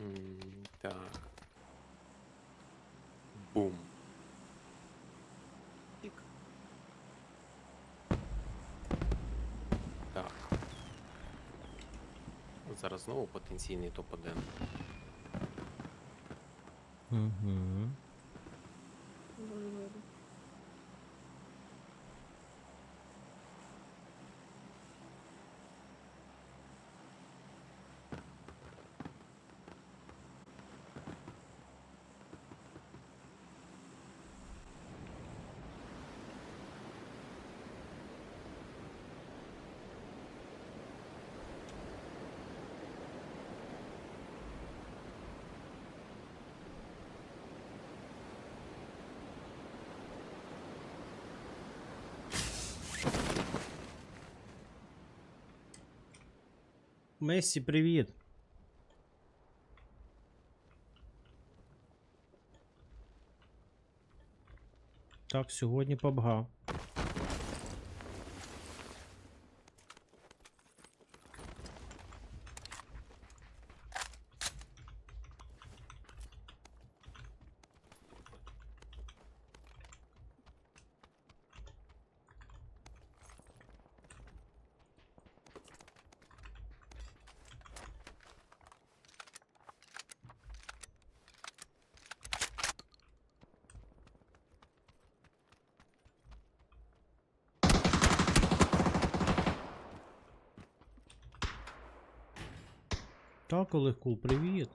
М, Так. Бум. пик. Так. Зараз знову потенційний топ-1. Угу. Мессі, привіт. Так, сьогодні PUBG. Так, Олег Кул, привіт.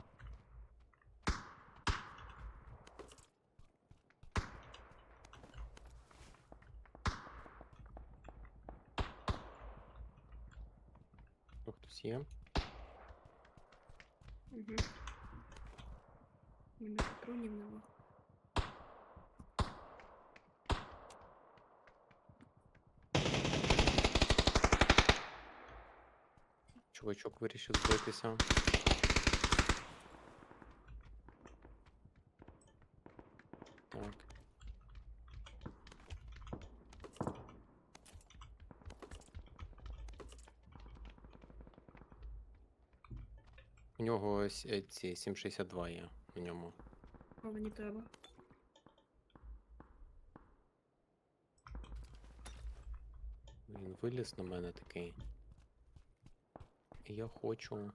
То хтось є? Угу. Мене патронів нема. Чувачок вирішив збитися. Так. У нього ось е, ці 762 є у ньому. А мені треба. Він виліз на мене такий. Я хочу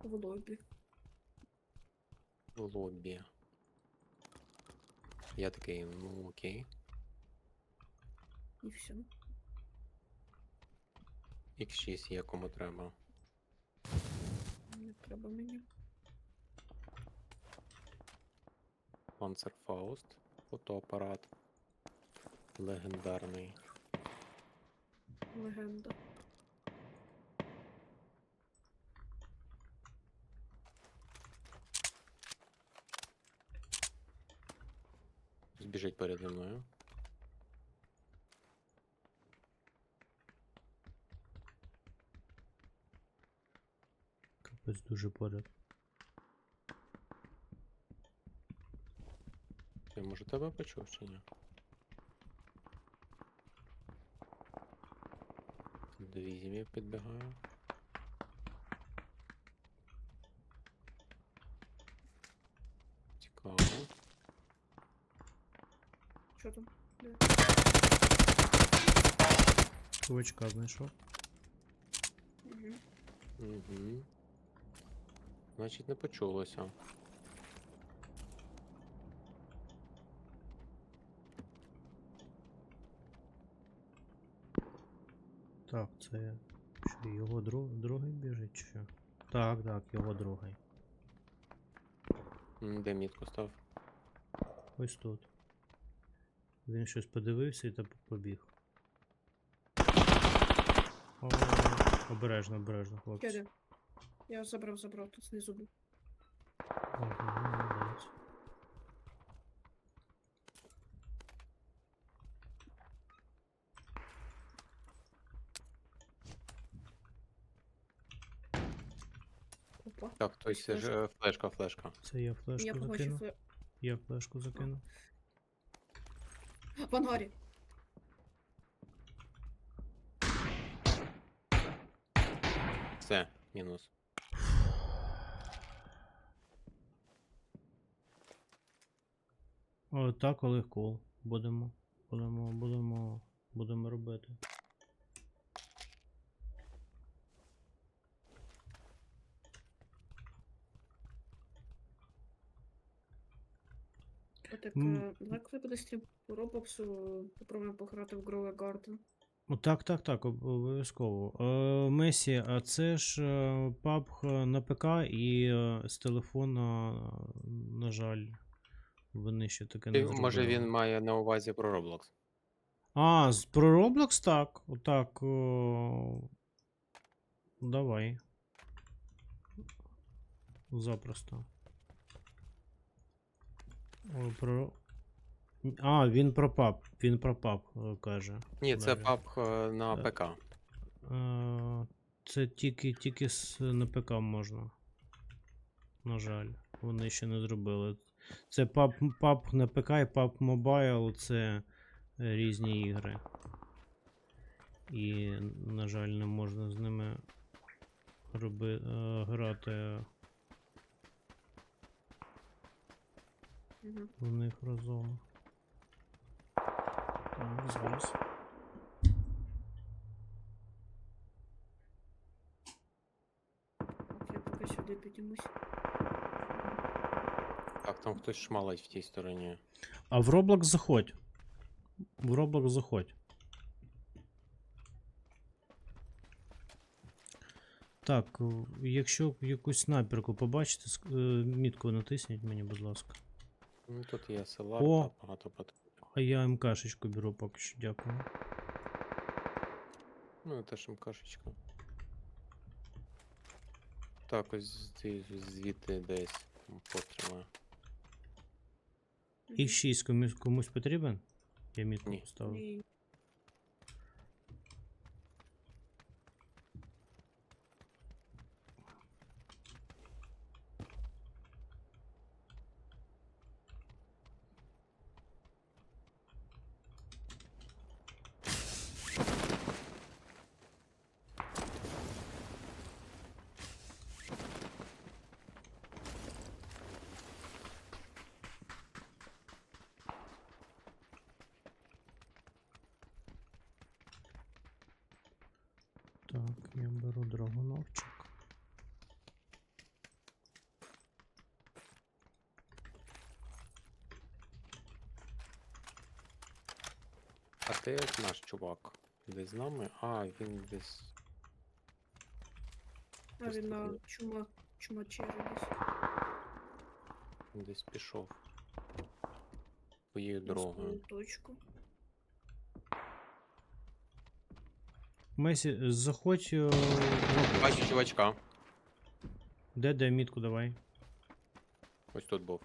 В лобі. в лобі. Я такий, ну окей. І все. X6 є кому треба. Не треба мені. Panzerfaust. Фотоапарат. Легендарний. Легенда. біжить переді мною. Капець дуже поряд. Я може тебе почув чи ні? До візімів підбігаю. Чувачка знайшов. Угу. Угу. Значить, не почулося. Так, це. Що, його друг, другий біжить чи що? Так, так, його другий. Де мітку став? Ось тут. Він щось подивився і та побіг. О, обережно, обережно, хлопці. Я? Я забрав, забрав, тут знизу був. Молодець. Опа. Так, хтось Флешка. ж е, флешка, флешка. Це я флешку Я побачив закинув. фле... Я флешку закинув. В ангарі. Все, мінус. Отак легко будемо. Будемо, будемо, будемо робити. Так, mm. давай е, коли буде стрім по Роблоксу, попробуємо пограти в Grove Garden. О, так, так, так, обов'язково. Е, Месі, а це ж е, PUBG на ПК і е, з телефона, е, на жаль, вони ще таке не Ти- Може він має на увазі про Roblox. А, з- про Roblox так. Отак. О... Давай. Запросто. О, про... А, він про пап. Він про пап е, каже. Ні, це Далі. PUBG е, на Е, ПК. Е, Це тільки, тільки з на ПК можна. На жаль, вони ще не зробили. Це PUB, PUB на ПК і PUB Mobile це е, різні ігри. І, на жаль, не можна з ними роби, е, грати Угу. в них разом. Так, зараз. Я поки сюди піднімусь. Так, там хтось шмалить в тій стороні. А в Roblox заходь. В Roblox заходь. Так, е, якщо якусь снайперку побачите, ск- е, мітку натисніть мені, будь ласка. Ну, тут є селар, О! багато патронів. А я МКшечку беру поки що, дякую. Ну, теж МКшечка. Так, ось зві- звідти десь потримаю. І 6 комусь, комусь потрібен? Я мітку Ні. поставив. Ні. Так, я беру драгоновчик. А ти як наш чувак? Десь з нами? А, він десь. А він на чума, чумачері десь. він десь пішов. Своєю дорогою. точку. Месі, заходь. е, в Бачу чувачка. Де, де мітку давай. Ось тут був.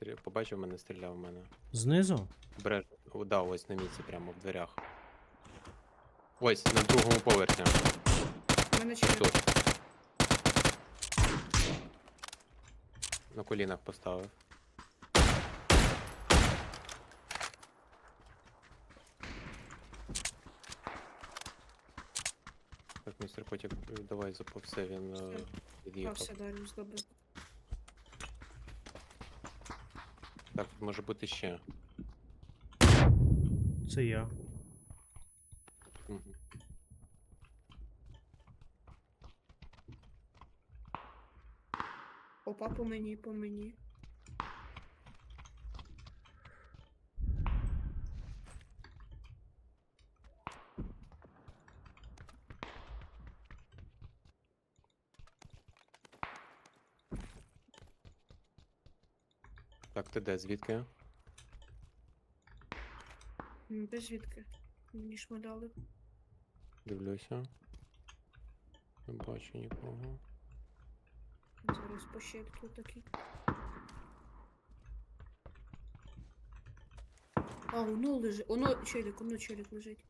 Стрі- Побачив мене, стріляв в мене. Знизу? Бреж. О, Да, ось на місці, прямо в дверях. Ось, на другому поверсі. Мене через Тут. На колінах поставив. Давай заповсе, він е, Все. від'їхав. все далі здобив. Так, тут може бути ще. Це я. Мгм. Опа, по мені, по мені. Ти де, звідки? М, Без звідки? Мені шмаляли. Дивлюся. Не бачу нікого. Зараз по щельку такий. А, воно лежить. Воно челік, воно челік лежить.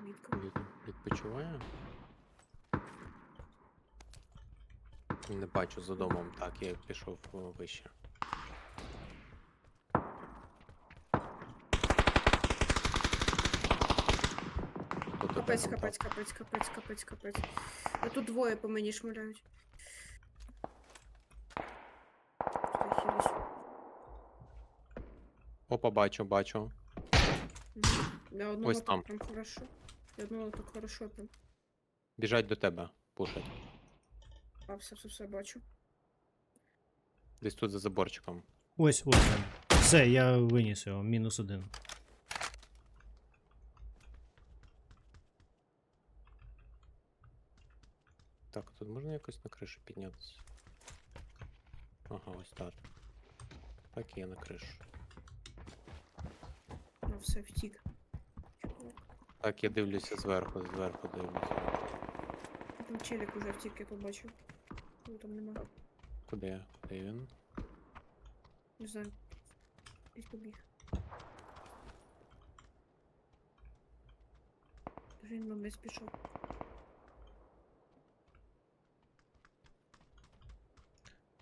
Мітка. Від, відпочиває? не бачу за домом, так, я пішов е, вище. Капець, капець, капець, капець, капець, капець. А тут двоє по мені шмуляють. Опа, бачу, бачу. Я одного Ось так там. прям хорошо. Я одного так хорошо там. Біжать до тебе, пушать. А, все, все, все, бачу. Десь тут за заборчиком. Ось, ось він. Все, я виніс його, мінус один. Так, тут можна якось на кришу піднятися? Ага, ось так. Так, я на кришу. А, все, втік. Так, я дивлюся зверху, зверху дивлюся. Там челік уже втік, я побачив. Його там нема. Куди я? Де він? Не знаю. Десь побіг. Він на десь пішов.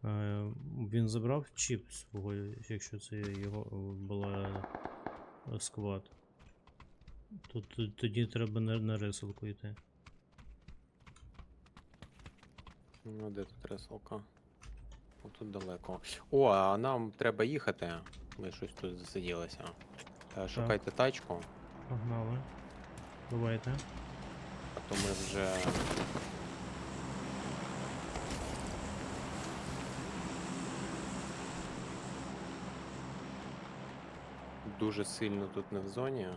Е, Він забрав чіп свого, якщо це його е, була е, сквад. Тут тоді треба на, на рисалку йти. Ну, де тут реселка? Отут далеко. О, а нам треба їхати. Ми щось тут засиділися. Е, Шукайте тачку, Погнали. Бувайте. а то ми вже. Дуже сильно тут не в зоні.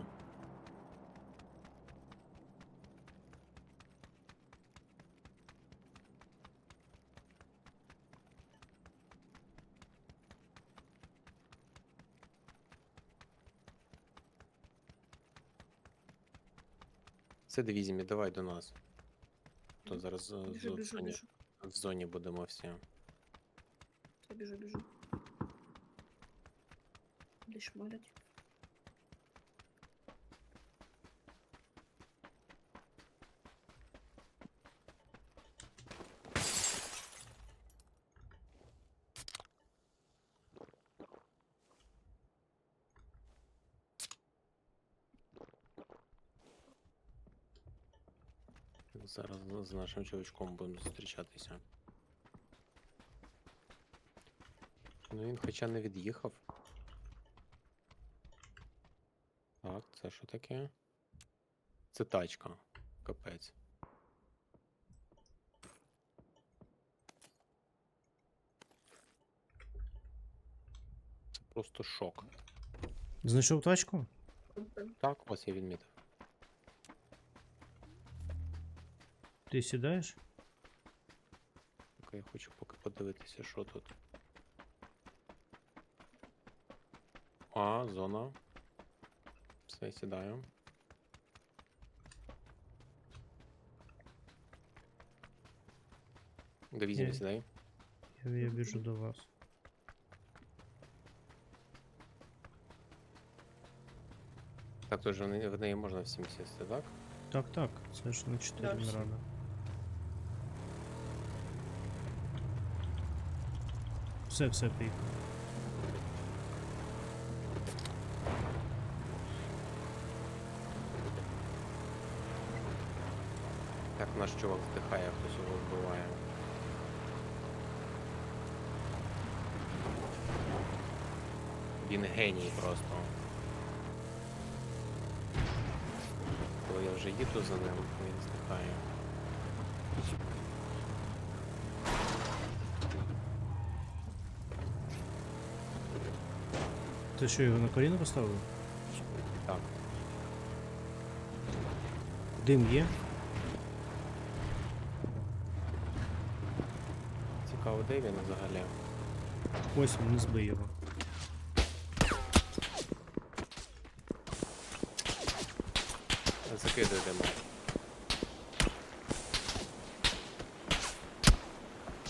Це дивізімі, давай до нас. То зараз е, Біжу, в біжу, зоні, біжу. в зоні будемо всі. Я біжу, біжу. Десь шмалять. Зараз з- нашим чувачком будемо зустрічатися. Ну він хоча не від'їхав. Так, це що таке? Це тачка. Капець. Це просто шок. Знайшов тачку? Так, ось я відмітив. Ти сідаєш? Окей, я хочу поки подивитися, що тут. А, зона. Все, сідаю. Дивізія, Є. сідай. Я, я біжу до вас. Так, тож в неї, в неї можна всім сісти, так? Так, так, це ж на 4 всі. нарада. Все, все, поїхав. Так, наш чувак здихає, хтось його вбиває. Він геній просто. Коли я вже їду за ним, він здихає. Ти що, його на коліно поставив? Так, Дим є? цікаво, де він взагалі? Ось він, не збий його. Закидуй димо.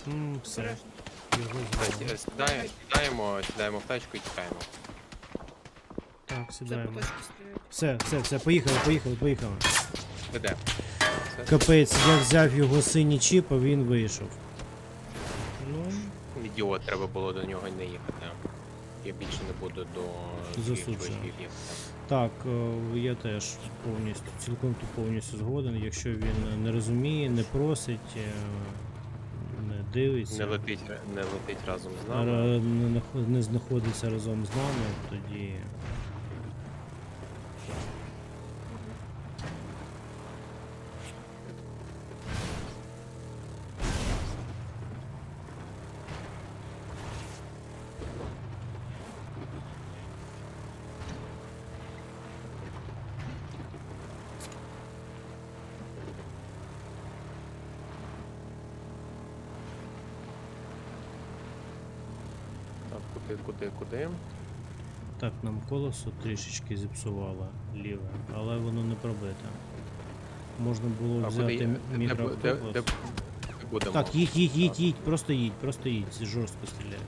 М, все, його збили. Сідаємо, сідаємо, сідаємо в тачку і тікаємо. Так, сідаємо. Все, все, все, поїхали, поїхали, поїхали. Капець, я взяв його синій чіп, а він вийшов. Ну, Ідіот, треба було до нього не їхати. Я більше не буду до їхати. Так, е, я теж повністю, цілком то повністю згоден. Якщо він не розуміє, не просить, е, не, дивиться. Не летить, не летить разом з ра- нами. не, нах- не знаходиться разом з нами, тоді. Куди, куди, куди? Так, нам колесо трішечки зіпсувало ліве, але воно не пробите. Можна було А взяти куди? м- Де, де, де, мікроавтобус. де? Так, їдь, їдь, їдь, їдь, просто їдь, просто їдь, жорстко стріляй.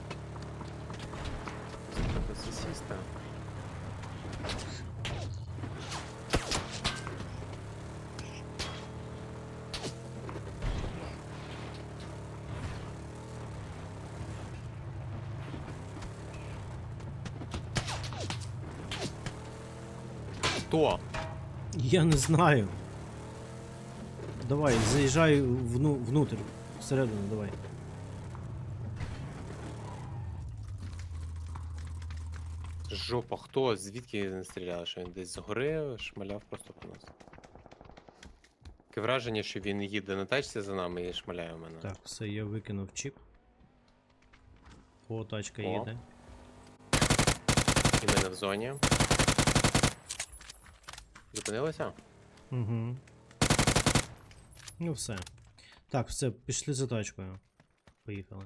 Я не знаю. Давай, заїжджай вну, внутрь, всередину, давай. Жопа, хто? Звідки він стріляв? Що він десь згори шмаляв просто по нас. Таке враження, що він їде на тачці за нами і шмаляє в мене. Так, все, я викинув чіп. О, тачка О. їде. І ми не в зоні. Зупинилися? Угу. Ну все. Так, все, пішли за тачкою. Поїхали.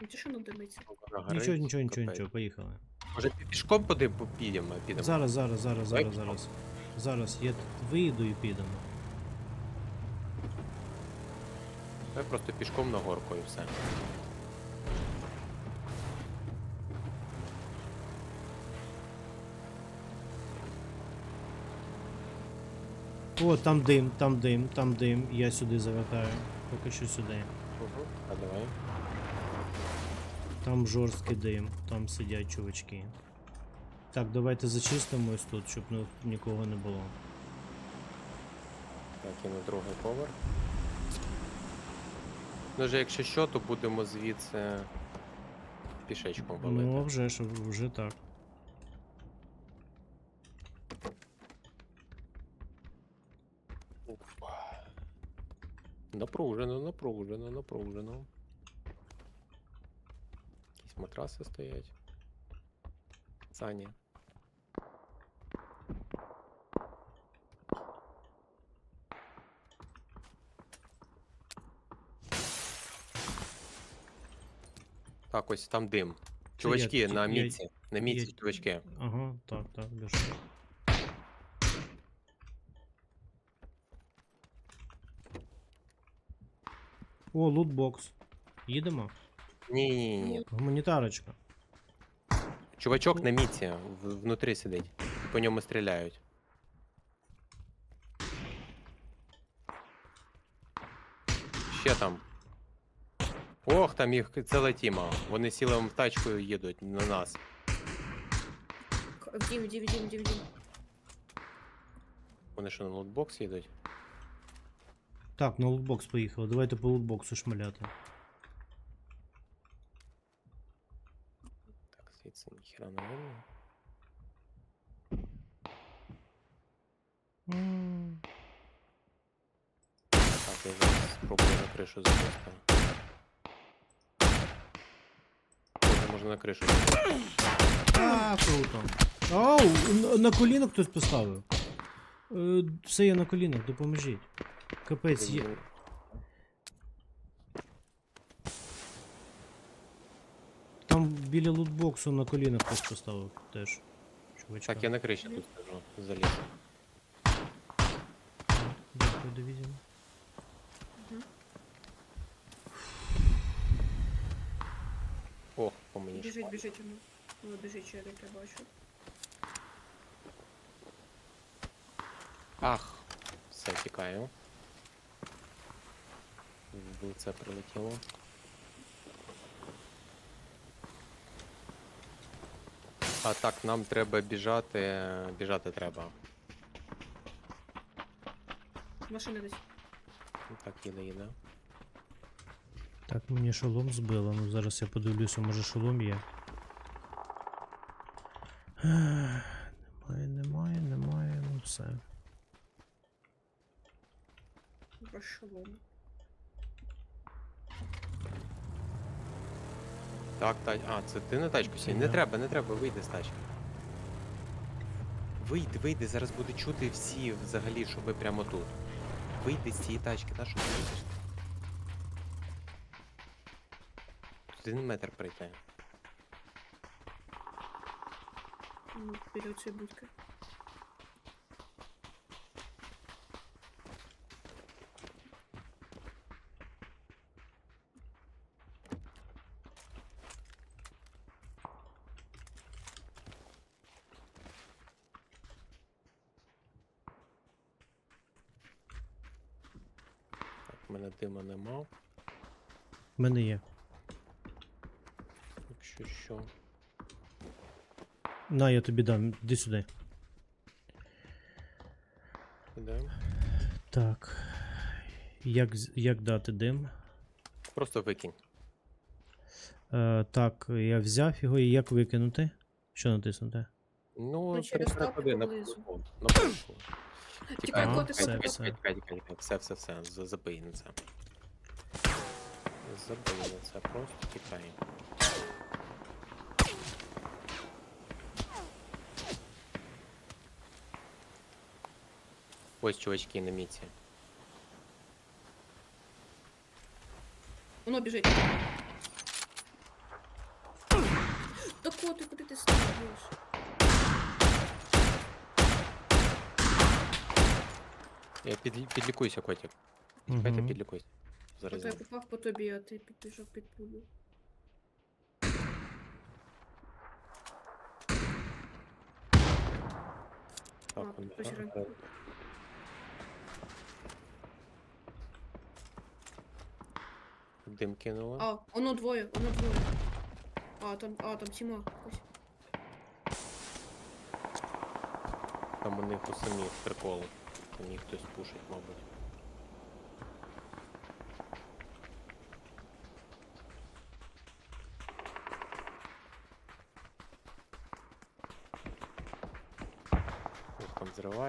Ну, Ті, що нам Нічого, нічого, нічого, нічого, поїхали. Може пі- пішком поди підемо? підемо? Зараз, зараз, зараз, Давай зараз, зараз. Зараз я тут виїду і підемо. Давай просто пішком на горку і все. О, там дим, там дим, там дим. Я сюди завертаю. Поки що сюди. Угу. А давай. Там жорсткий дим, там сидять чувачки. Так, давайте зачистимо ось тут, щоб ні- нікого не було. Так, і на другий поверх. Ну вже якщо що, то будемо звідси пішечком валити. Ну, вже вже так. Напружено, напружено, напружено. Якісь матраси стоять. Сані. Так, ось там дим. Чувачки, я- на я-. На мітці, я- чувачки. Ага, так, так, біжу. О, лутбокс. Їдемо? Ні, ні, ні. Гуманітарочка. Чувачок на міці, в- внутрі сидить. По ньому стріляють. Ще там. Ох, там їх ціла тіма. Вони сіли в тачку і їдуть на нас. Дім, дім, дім, дім, дім. Вони що на ноутбокс їдуть? Так, на лутбокс поїхали. Давайте по лутбоксу шмаляти. Так, звідси ніхіра не видно. Так, я зараз спробую на кришу залізти. Можна, на кришу. А, круто. Оу, на- коліна хтось поставив. Е, Все є на колінах, допоможіть. Капець, є. Там біля лутбоксу на колінах хтось поставив теж. Чувачка. Так, я на криші тут скажу. Заліз. Дякую, дивізія. Ох, по мені Біжить, шпалить. біжить воно. Воно біжить челік, я бачу. Ах, все, тікаю. В лице прилетіло. А так, нам треба біжати. Біжати треба. машини десь. Ну, Так, їде, їде. Так, мені шолом збило. Ну зараз я подивлюся, може шолом є. Немає, немає, немає, ну все. Розшалом. Так, та... А, це ти на тачку сій. Не треба, не треба, вийди з тачки. Вийди, вийди, зараз буде чути всі взагалі, що ви прямо тут. Вийди з цієї тачки, та що ти вийдеш? Один метр прийти. Ну, біля цієї будки. Так, в мене дима нема. В мене є. Якщо що. На, я тобі дам, іди сюди. Ідемо. Так. Як, з- як дати дим? Просто викинь. Е, так, я взяв його і як викинути? Що натиснути? Ну, Ну, через переходи тапку на внизу. полку. На полку. Тікай, Ага, котик, все, все. Тікай, тікай, тікай. Все, все, все. за- Забий на це. Забий на це, просто тікай. Ось чувачки на міці. Воно біжить. Та котик, куди ти стріляєш? Я під, підлікуйся, котик. Хай ти Мгм. підлікуйся. Зараз. Я попав по тобі, а ти підбіжав під пулю. Так, А, он- ось а, Дим кинула. А, воно двоє, воно двоє. А, там, а, там Тіма. Там у них у самих прикол. У них хтось пушить, мабуть.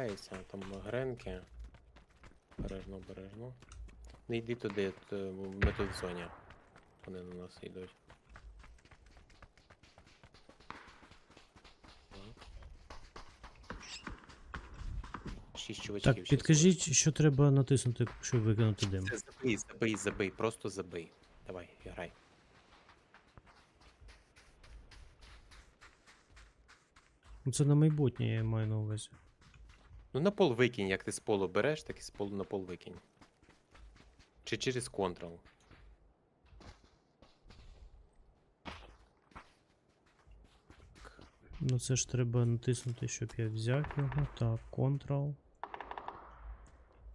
Там зривається, там гренки. Бережно, бережно. Не йди туди, ми тут в зоні. Вони на нас йдуть. Так. Шість чувачків. Так, підкажіть, що треба натиснути, щоб викинути дим. це забий, забий, забий, просто забий. Давай, грай. Ну це на майбутнє я маю на увазі. Ну на пол викинь, як ти з полу береш, так і з полу на пол викинь. Чи через контрол. Ну це ж треба натиснути, щоб я взяв його. Так, Ctrl.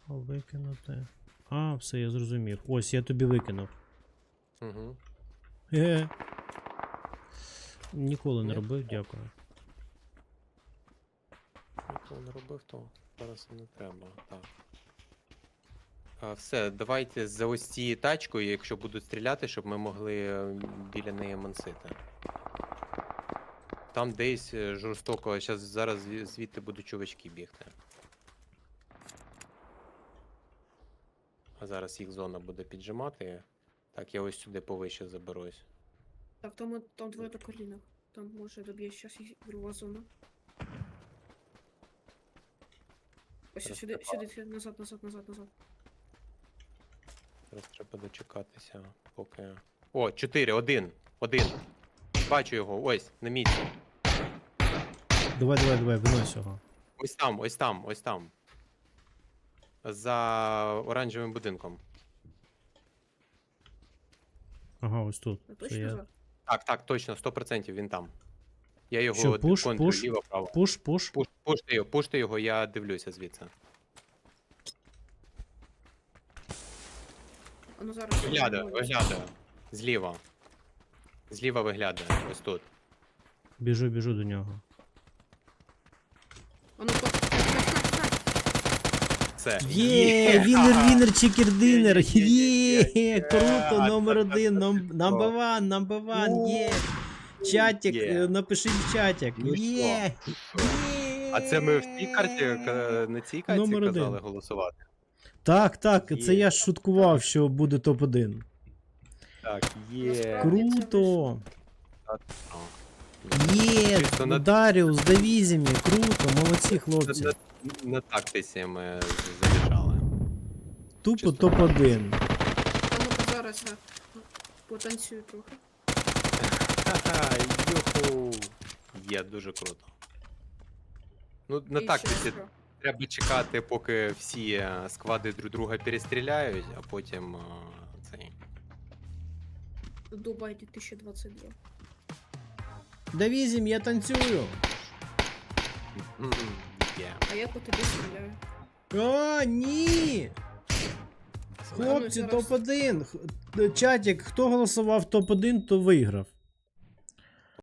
Викинути. А, все, я зрозумів. Ось, я тобі викинув. Угу. Е. Ніколи не робив, дякую. Ніколи не робив, то зараз не треба. Так. А, все, давайте за ось цією тачкою, якщо будуть стріляти, щоб ми могли е, біля неї мансити. Там десь е, жорстоко, зараз зві- звідти будуть чувачки бігти. А зараз їх зона буде піджимати. Так, я ось сюди повище заберусь. Так, там, там двоє на колінах. Там може доб'є щас і друга зона. Ось сюди, треба. сюди, сюди, назад, назад, назад, назад. Зараз треба дочекатися, поки. О, 4, 1, 1. Бачу його, ось, на місці. Давай, давай, давай, винось його. Ось там, ось там, ось там. За оранжевим будинком. Ага, ось тут. А Це точно я... назад? Так, так, точно, 100% він там. Я його Що, пуш, пуш? ліво право. Пуш, пуш. Пуш, пушти його, пушти його, я дивлюся звідси. Ну зараз. Виглядає, виглядає. Зліва. Зліва виглядає, ось тут. Біжу, біжу до нього. Ну, так, так. Це. Є, вінер, вінер, чекер-динер. Є-є-є-є-є. Круто, номер один, Та-та-та-та. номер ван, номер ван, є. Чатик, Є. е, напишіть в чатик. Ну що? Є. А це ми в цій карті, ка- на цій карті Номер один. казали голосувати. Так, так, це Є. я ж шуткував, що буде топ-1. Так, є. Насправді. Круто. Є, Чисто на- Даріус, Давізімі, круто, молодці На, хлопці. на, на тактиці ми забіжали. Тупо чисто. топ-1. А ну-ка зараз я потанцюю трохи. Ха-ха, юху. Є, дуже круто. Ну, на І тактиці ще що? треба чекати, поки всі е, склади друг друга перестріляють, а потім е, цей. Дубай 2022. Давізім, я танцюю. М, Є. А я по тобі стріляю. О, ні! Хлопці, топ-1. Х- Чатик, хто голосував топ-1, то виграв.